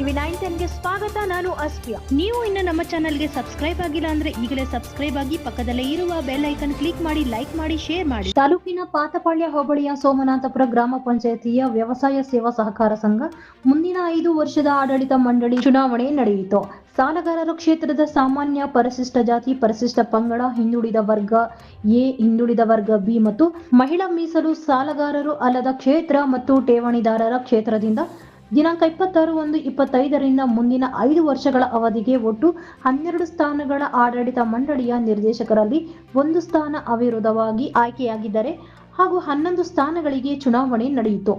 TV nine ಟೆನ್ಗೆ ಸ್ವಾಗತ, ನಾನು ಅಸ್ಪಿಯಾ ನೀವು ಇನ್ನು ನಮ್ಮ ಚಾನಲ್ಗೆ ಸಬ್ಸ್ಕ್ರೈಬ್ ಆಗಿಲ್ಲ ಅಂದ್ರೆ ಈಗಲೇ ಸಬ್ಸ್ಕ್ರೈಬ್ ಆಗಿ ಪಕ್ಕದಲ್ಲೇ ಇರುವ ಬೆಲ್ ಐಕನ್ ಕ್ಲಿಕ್ ಮಾಡಿ, ಲೈಕ್ ಮಾಡಿ, ಶೇರ್ ಮಾಡಿ. ತಾಲೂಕಿನ ಪಾತಪಾಳ್ಯ ಹೋಬಳಿಯ ಸೋಮನಾಥಪುರ ಗ್ರಾಮ ಪಂಚಾಯತಿಯ ವ್ಯವಸಾಯ ಸೇವಾ ಸಹಕಾರ ಸಂಘ ಮುಂದಿನ ಐದು ವರ್ಷದ ಆಡಳಿತ ಮಂಡಳಿ ಚುನಾವಣೆ ನಡೆಯಿತು. ಸಾಲಗಾರರು ಕ್ಷೇತ್ರದ ಸಾಮಾನ್ಯ ಪರಿಶಿಷ್ಟ ಜಾತಿ, ಪರಿಶಿಷ್ಟ ಪಂಗಡ, ಹಿಂದುಳಿದ ವರ್ಗ ಎ, ಹಿಂದುಳಿದ ವರ್ಗ ಬಿ ಮತ್ತು ಮಹಿಳಾ ಮೀಸಲು ಸಾಲಗಾರರು ಅಲ್ಲದ ಕ್ಷೇತ್ರ ಮತ್ತು ಠೇವಣಿದಾರರ ಕ್ಷೇತ್ರದಿಂದ ದಿನಾಂಕ ಇಪ್ಪತ್ತಾರು ಒಂದು ಇಪ್ಪತ್ತೈದರಿಂದ ಮುಂದಿನ ಐದು ವರ್ಷಗಳ ಅವಧಿಗೆ ಒಟ್ಟು ಹನ್ನೆರಡು ಸ್ಥಾನಗಳ ಆಡಳಿತ ಮಂಡಳಿಯ ನಿರ್ದೇಶಕರಲ್ಲಿ ಒಂದು ಸ್ಥಾನ ಅವಿರೋಧವಾಗಿ ಆಯ್ಕೆಯಾಗಿದ್ದರೆ ಹಾಗೂ ಹನ್ನೊಂದು ಸ್ಥಾನಗಳಿಗೆ ಚುನಾವಣೆ ನಡೆಯಿತು.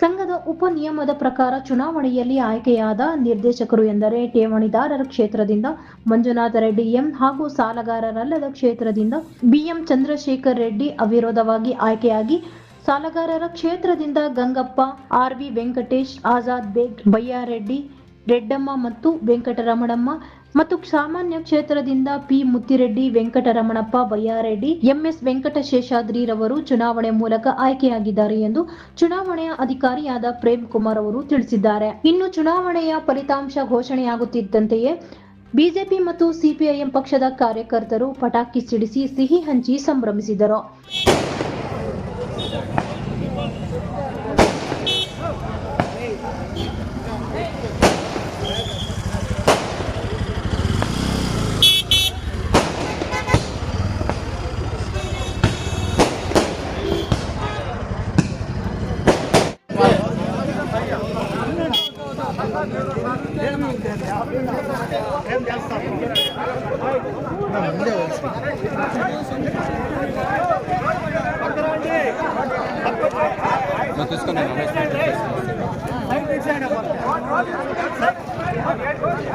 ಸಂಘದ ಉಪ ನಿಯಮದ ಪ್ರಕಾರ ಚುನಾವಣೆಯಲ್ಲಿ ಆಯ್ಕೆಯಾದ ನಿರ್ದೇಶಕರು ಎಂದರೆ ಠೇವಣಿದಾರರ ಕ್ಷೇತ್ರದಿಂದ ಮಂಜುನಾಥ ರೆಡ್ಡಿ, ಎಂ ಹಾಗೂ ಸಾಲಗಾರರಲ್ಲದ ಕ್ಷೇತ್ರದಿಂದ ಬಿಎಂ ಚಂದ್ರಶೇಖರ್ ರೆಡ್ಡಿ ಅವಿರೋಧವಾಗಿ ಆಯ್ಕೆಯಾಗಿ ಸಾಲಗಾರರ ಕ್ಷೇತ್ರದಿಂದ ಗಂಗಪ್ಪ, ಆರ್ ವಿ ವೆಂಕಟೇಶ್, ಆಜಾದ್ ಬೇಗ್ ಬಯ್ಯಾರೆಡ್ಡಿ ರೆಡ್ಡಮ್ಮ ಮತ್ತು ವೆಂಕಟರಮಣಮ್ಮ ಮತ್ತು ಸಾಮಾನ್ಯ ಕ್ಷೇತ್ರದಿಂದ P Muthireddy, Venkataramanappa Byyareddy M S ವೆಂಕಟಶೇಷಾದ್ರಿರವರು ಚುನಾವಣೆ ಮೂಲಕ ಆಯ್ಕೆಯಾಗಿದ್ದಾರೆ ಎಂದು ಚುನಾವಣೆಯ ಅಧಿಕಾರಿಯಾದ ಪ್ರೇಮ್ ಕುಮಾರ್ ಅವರು ತಿಳಿಸಿದ್ದಾರೆ. ಇನ್ನು ಚುನಾವಣೆಯ ಫಲಿತಾಂಶ ಘೋಷಣೆಯಾಗುತ್ತಿದ್ದಂತೆಯೇ ಬಿಜೆಪಿ ಮತ್ತು ಸಿಪಿಐಎಂ ಪಕ್ಷದ ಕಾರ್ಯಕರ್ತರು ಪಟಾಕಿ ಸಿಡಿಸಿ ಸಿಹಿ ಹಂಚಿ ಸಂಭ್ರಮಿಸಿದರು. ముందే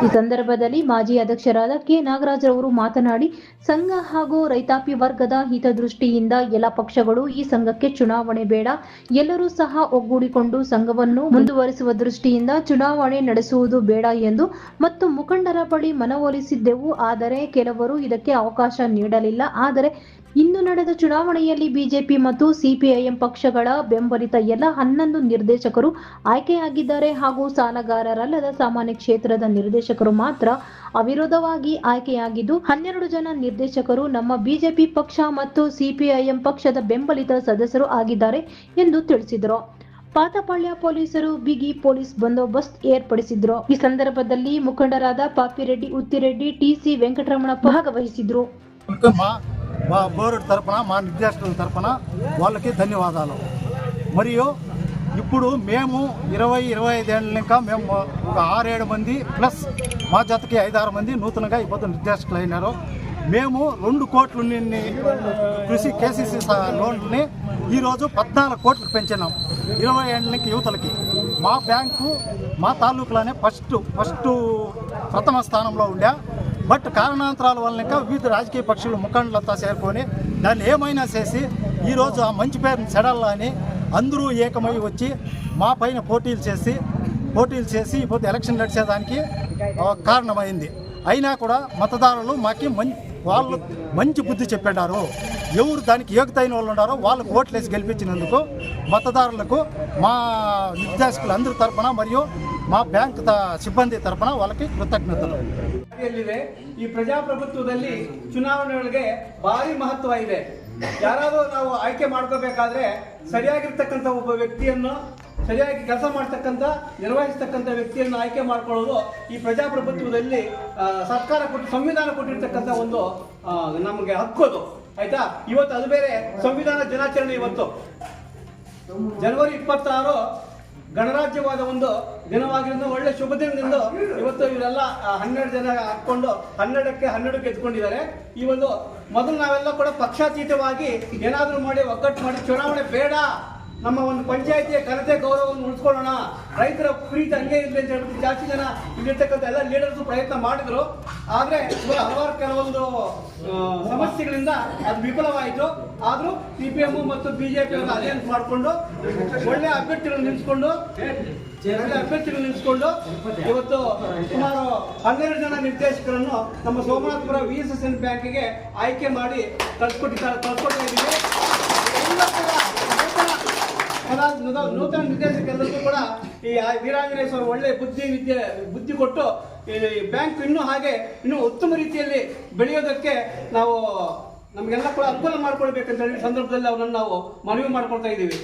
ಈ ಸಂದರ್ಭದಲ್ಲಿ ಮಾಜಿ ಅಧ್ಯಕ್ಷರಾದ ಕೆ. ನಾಗರಾಜರವರು ಮಾತನಾಡಿ, ಸಂಘ ಹಾಗೂ ರೈತಾಪಿ ವರ್ಗದ ಹಿತದೃಷ್ಟಿಯಿಂದ ಎಲ್ಲ ಪಕ್ಷಗಳು ಈ ಸಂಘಕ್ಕೆ ಚುನಾವಣೆ ಬೇಡ. ಎಲ್ಲರೂ ಸಹ ಒಗ್ಗೂಡಿಕೊಂಡು ಸಂಘವನ್ನು ಮುಂದುವರಿಸುವ ದೃಷ್ಟಿಯಿಂದ ಚುನಾವಣೆ ನಡೆಸುವುದು ಬೇಡ ಎಂದು ಮತ್ತು ಮುಖಂಡರ ಬಳಿ ಮನವೊಲಿಸಿದ್ದೆವು. ಆದರೆ ಕೆಲವರು ಇದಕ್ಕೆ ಅವಕಾಶ ನೀಡಲಿಲ್ಲ. ಆದರೆ ಇಂದು ನಡೆದ ಚುನಾವಣೆಯಲ್ಲಿ ಬಿಜೆಪಿ ಮತ್ತು ಸಿಪಿಐಎಂ ಪಕ್ಷಗಳ ಬೆಂಬಲಿತ ಎಲ್ಲ ಹನ್ನೊಂದು ನಿರ್ದೇಶಕರು ಆಯ್ಕೆಯಾಗಿದ್ದಾರೆ ಹಾಗೂ ಸಾಲಗಾರರಲ್ಲದ ಸಾಮಾನ್ಯ ಕ್ಷೇತ್ರದ ನಿರ್ದೇಶಕರು ಮಾತ್ರ ಅವಿರೋಧವಾಗಿ ಆಯ್ಕೆಯಾಗಿದ್ದು, ಹನ್ನೆರಡು ಜನ ನಿರ್ದೇಶಕರು ನಮ್ಮ ಬಿಜೆಪಿ ಪಕ್ಷ ಮತ್ತು ಸಿಪಿಐಎಂ ಪಕ್ಷದ ಬೆಂಬಲಿತ ಸದಸ್ಯರು ಆಗಿದ್ದಾರೆ ಎಂದು ತಿಳಿಸಿದರು. ಪಾತಪಾಳ್ಯ ಪೊಲೀಸರು ಬಿಗಿ ಪೊಲೀಸ್ ಬಂದೋಬಸ್ತ್ ಏರ್ಪಡಿಸಿದ್ರು. ಈ ಸಂದರ್ಭದಲ್ಲಿ ಮುಖಂಡರಾದ ಪಾಪಿರೆಡ್ಡಿ, ಉತ್ತಿರೆಡ್ಡಿ ಟಿಸಿ ವೆಂಕಟರಮಣ ಭಾಗವಹಿಸಿದ್ರು. మా మా బోర్డు తరపున మా నిర్దేశకుల తరపున వాళ్ళకి ధన్యవాదాలు. మరియు ఇప్పుడు మేము ఇరవై ఇరవై ఐదేళ్ళ ఇంకా మేము ఒక ఆరేడు మంది ప్లస్ మా జతకి ఐదారు మంది నూతనంగా ఇప్పుడు నిర్దేశకులు అయినారు. మేము రెండు కోట్లు నిన్ని కృషి కేసీసీ లోన్ని ఈరోజు పద్నాలుగు కోట్లకు పెంచినాం. ఇరవై ఏళ్ళకి యువతలకి. మా బ్యాంకు మా తాలూకులోనే ఫస్ట్ ఫస్ట్ ప్రథమ స్థానంలో ఉండే. బట్ కారణాంతరాల వల్ల ఇంకా వివిధ రాజకీయ పక్షుల ముఖండ్లతో చేరుకొని దాన్ని ఏమైనా చేసి ఈరోజు ఆ మంచి పేరుని చెడాలని అందరూ ఏకమై వచ్చి మా పైన పోటీలు చేసి పోటీలు చేసి ఇప్పుడు ఎలక్షన్ నడిచేదానికి కారణమైంది. అయినా కూడా మతదారులు మాకి మంచి వాళ్ళు మంచి బుద్ధి చెప్పారు ఎవరు దానికి యోగ్యతైన వాళ్ళు ఉన్నారో వాళ్ళకు వేసి గెలిపించినందుకు మతదారులకు మా నిర్దేశకులు అందరి తరఫున మరియు మా బ్యాంక్ సిబ్బంది తరఫున వాళ్ళకి కృతజ్ఞతలు. ಈ ಪ್ರಜಾಪ್ರಭುತ್ವದಲ್ಲಿ ಚುನಾವಣೆಗಳಿಗೆ ಭಾರಿ ಮಹತ್ವ ಇದೆ. ಯಾರಾದರೂ ನಾವು ಆಯ್ಕೆ ಮಾಡ್ಕೋಬೇಕಾದ್ರೆ ಸರಿಯಾಗಿರ್ತಕ್ಕಂಥ ಒಬ್ಬ ವ್ಯಕ್ತಿಯನ್ನು, ಸರಿಯಾಗಿ ಕೆಲಸ ಮಾಡ್ತಕ್ಕಂಥ, ನಿರ್ವಹಿಸ್ತಕ್ಕಂಥ ವ್ಯಕ್ತಿಯನ್ನು ಆಯ್ಕೆ ಮಾಡ್ಕೊಳ್ಳೋದು ಈ ಪ್ರಜಾಪ್ರಭುತ್ವದಲ್ಲಿ ಸರ್ಕಾರ ಕೊಟ್ಟು, ಸಂವಿಧಾನ ಕೊಟ್ಟಿರ್ತಕ್ಕಂಥ ಒಂದು ನಮಗೆ ಹಕ್ಕು ಅದು. ಆಯ್ತಾ? ಇವತ್ತು ಅದು ಬೇರೆ. ಸಂವಿಧಾನ ದಿನಾಚರಣೆ ಇವತ್ತು. ಜನವರಿ ಇಪ್ಪತ್ತಾರು ಗಣರಾಜ್ಯವಾದ ಒಂದು ದಿನವಾಗಿರೋದು ಒಳ್ಳೆ ಶುಭ ದಿನದಿಂದ ಇವತ್ತು ಇವರೆಲ್ಲ ಹನ್ನೆರಡು ಜನ ಹಾಕೊಂಡು ಹನ್ನೆರಡಕ್ಕೆ ಹನ್ನೆರಡು ಗೆದ್ಕೊಂಡಿದ್ದಾರೆ ಈ ಒಂದು ಮೊದಲು ನಾವೆಲ್ಲ ಕೂಡ ಪಕ್ಷಾತೀತವಾಗಿ ಏನಾದರೂ ಮಾಡಿ ಒಗ್ಗಟ್ಟು ಮಾಡಿ, ಚುನಾವಣೆ ಬೇಡ ನಮ್ಮ ಒಂದು ಪಂಚಾಯತಿಯ ಘನತೆ ಗೌರವವನ್ನು ಉಳಿಸ್ಕೊಳ್ಳೋಣ. ರೈತರ ಪ್ರೀತಿ ಹಂಗೆ ಇರಲಿ ಅಂತ ಹೇಳ್ಬಿಟ್ಟು ಜಾಸ್ತಿ ಜನ ಇಲ್ಲಿರ್ತಕ್ಕಂಥ ಎಲ್ಲ ಲೀಡರ್ಸ್ ಪ್ರಯತ್ನ ಮಾಡಿದ್ರು. ಆದ್ರೆ ಹಲವಾರು ಕೆಲವೊಂದು ಸಮಸ್ಯೆಗಳಿಂದ ಅದು ವಿಫಲವಾಯಿತು. ಆದರೂ ಸಿ ಪಿ ಎಂ ಮತ್ತು ಬಿಜೆಪಿ ಅಲಯನ್ಸ್ ಮಾಡಿಕೊಂಡು, ಒಳ್ಳೆ ಅಭ್ಯರ್ಥಿಗಳು ನಿಲ್ಲಿಸ್ಕೊಂಡು, ಒಳ್ಳೆ ಅಭ್ಯರ್ಥಿಗಳು ನಿಲ್ಲಿಸ್ಕೊಂಡು ಇವತ್ತು ಸುಮಾರು ಹನ್ನೆರಡು ಜನ ನಿರ್ದೇಶಕರನ್ನು ನಮ್ಮ Somanathapura V S S N ಬ್ಯಾಂಕಿಗೆ ಆಯ್ಕೆ ಮಾಡಿ ಕಳ್ಸಿಕೊಟ್ಟಿದ್ದಾರೆ, ಕಳ್ಸಿಕೊಡ್ತಾ ಇದ್ದೀವಿ. ಕೂಡ ನೂತನ ನಿರ್ದೇಶಕರೆಲ್ಲರಿಗೂ ಕೂಡ ಈ ಸ್ವಾಮಿ ಒಳ್ಳೆ ಬುದ್ಧಿ ವಿದ್ಯೆ ಬುದ್ಧಿ ಕೊಟ್ಟು ಈ ಬ್ಯಾಂಕ್ ಇನ್ನೂ ಹಾಗೆ ಇನ್ನೂ ಉತ್ತಮ ರೀತಿಯಲ್ಲಿ ಬೆಳೆಯೋದಕ್ಕೆ ನಾವು ನಮಗೆಲ್ಲ ಕೂಡ ಅನುಕೂಲ ಮಾಡ್ಕೊಳ್ಬೇಕಂತ ಹೇಳಿ ಸಂದರ್ಭದಲ್ಲಿ ಅವರನ್ನು ನಾವು ಮನವಿ ಮಾಡ್ಕೊಳ್ತಾ ಇದ್ದೀವಿ.